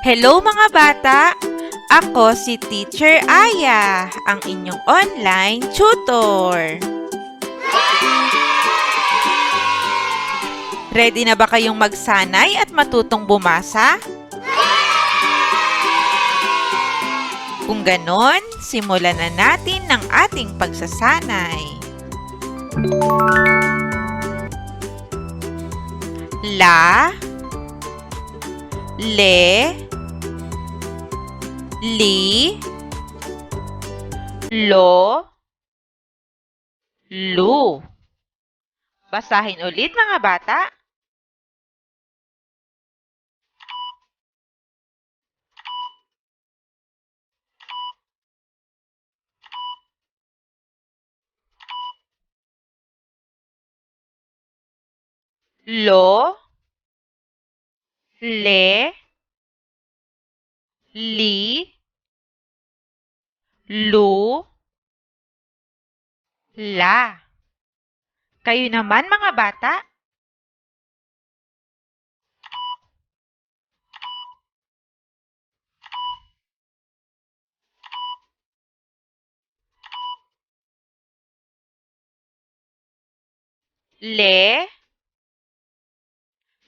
Hello mga bata! Ako si Teacher Aya, ang inyong online tutor. Ready na ba kayong magsanay at matutong bumasa? Kung ganon, simulan na natin ng ating pagsasanay. La Le Li. Lo. Lu. Basahin ulit mga bata. Lo. Le Li Lu La Kayo naman mga bata? Le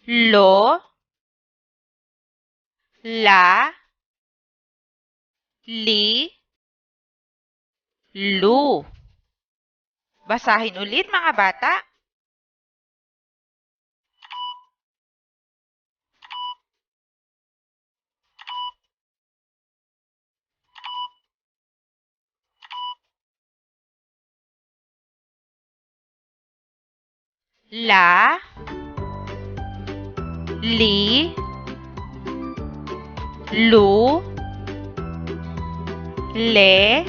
Lo La Li Lu Basahin ulit mga bata. La Li Lu Le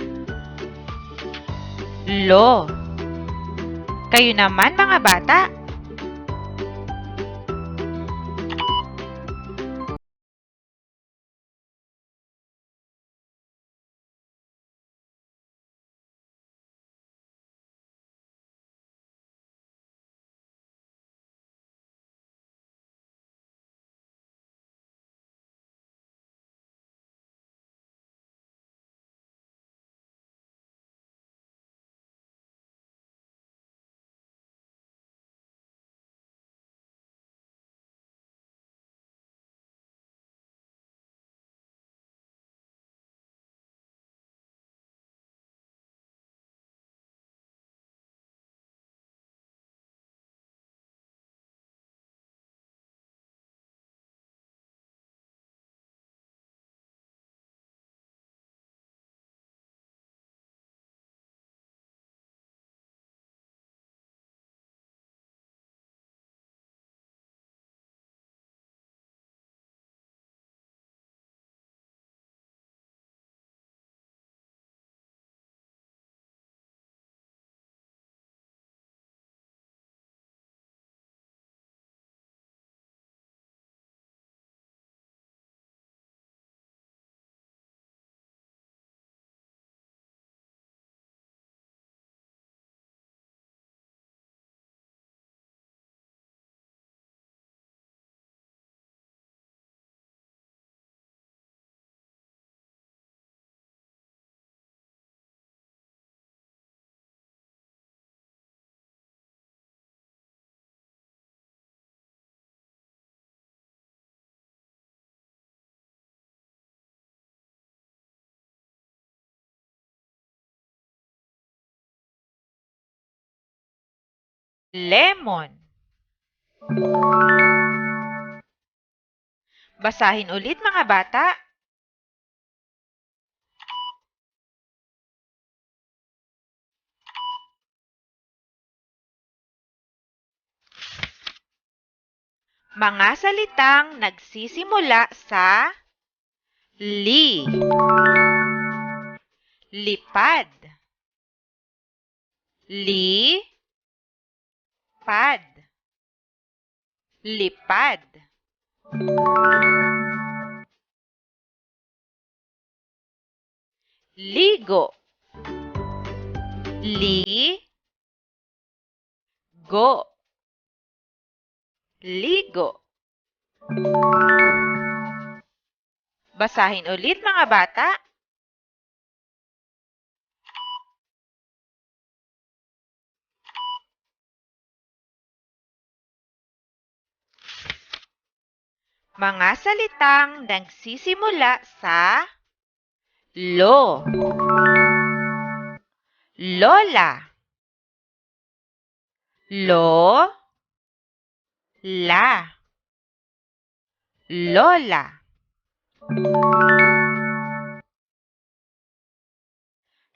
Lo Kayo naman mga bata? Lemon Basahin ulit mga bata. Mga salitang nagsisimula sa li. Lipad. Li. Pad. Lipad. Ligo. Li. Go. Ligo. Basahin ulit mga bata. Mga salitang nagsisimula sa lo. Lola. Lo. La. Lola.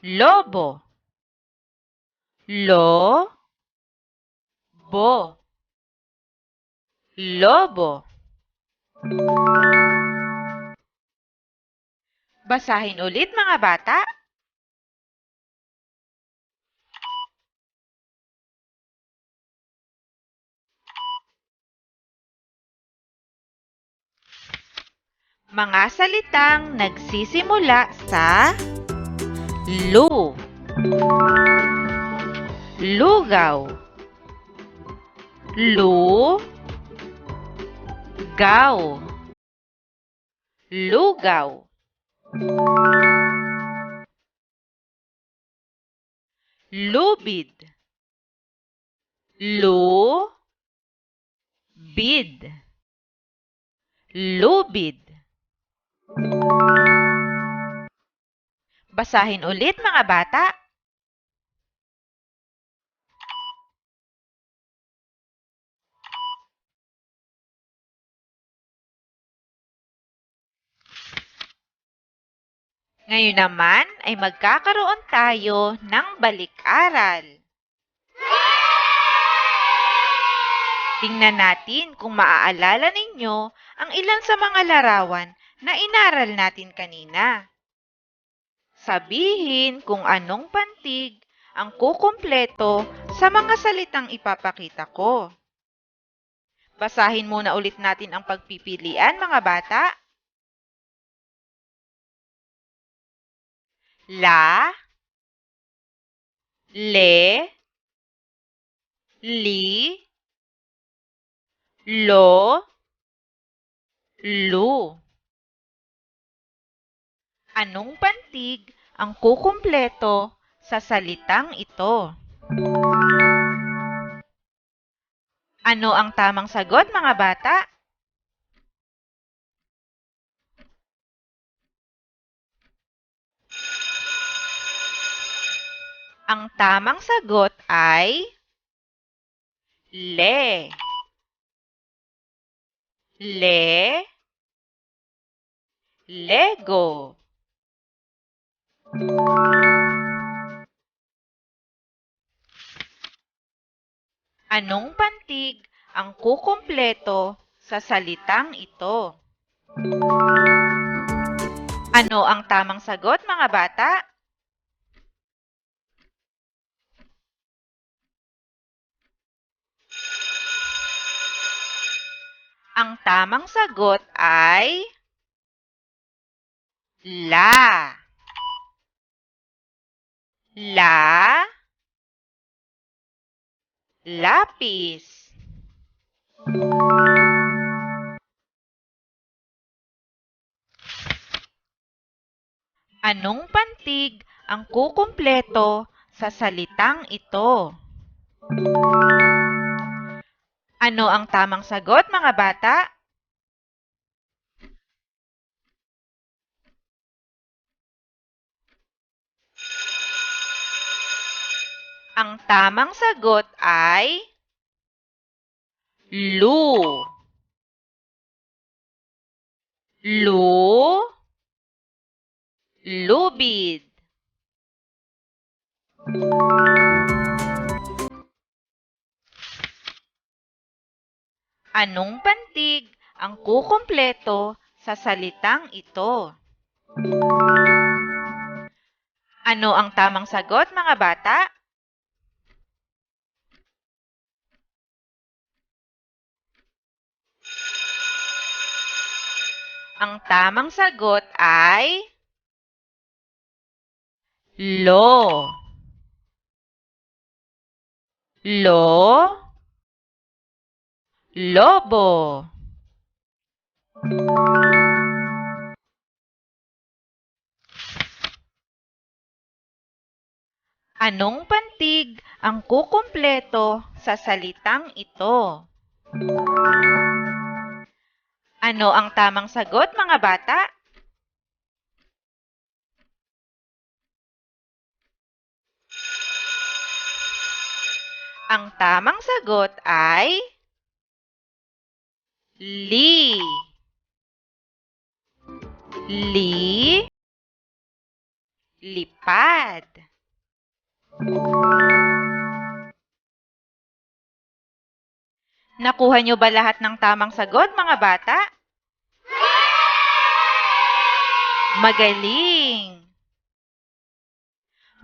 Lobo. Lo. Bo. Lobo. Basahin ulit mga bata. Mga salitang nagsisimula sa lu. Lugaw. Lu. Gaw. Lugaw. Lubid. Lu. Bid. Lubid. Basahin ulit mga bata. Ngayon naman ay magkakaroon tayo ng balik-aral. Tingnan natin kung maaalala ninyo ang ilan sa mga larawan na inaral natin kanina. Sabihin kung anong pantig ang kukumpleto sa mga salitang ipapakita ko. Basahin muna ulit natin ang pagpipilian mga bata. La, le, li, lo, lu. Anong pantig ang kukumpleto sa salitang ito? Ano ang tamang sagot mga bata? Ang tamang sagot ay le. Le. Lego. Anong pantig ang kukumpleto sa salitang ito? Ano ang tamang sagot mga bata? Ang tamang sagot ay la. La. Lapis. Anong pantig ang kukumpleto sa salitang ito? Ano ang tamang sagot mga bata? Ang tamang sagot ay lu. Lu. Lubid. Anong pantig ang kukumpleto sa salitang ito? Ano ang tamang sagot mga bata? Ang tamang sagot ay lo. Lo. Lobo. Anong pantig ang kukumpleto sa salitang ito? Ano ang tamang sagot mga bata? Ang tamang sagot ay li. Li. Lipad. Nakuha niyo ba lahat ng tamang sagot, mga bata? Magaling!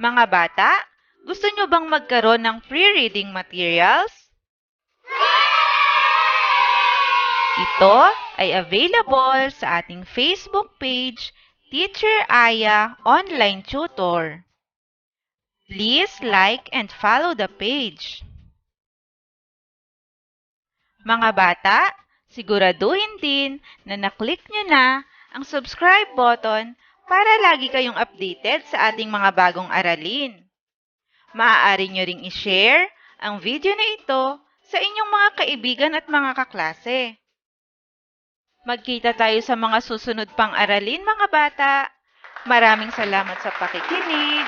Mga bata, gusto niyo bang magkaroon ng free reading materials? Ito ay available sa ating Facebook page, Teacher Aya Online Tutor. Please like and follow the page. Mga bata, siguraduhin din na naklik nyo na ang subscribe button para lagi kayong updated sa ating mga bagong aralin. Maaari nyo ring i-share ang video na ito sa inyong mga kaibigan at mga kaklase. Magkita tayo sa mga susunod pang aralin mga bata. Maraming salamat sa pakikinig.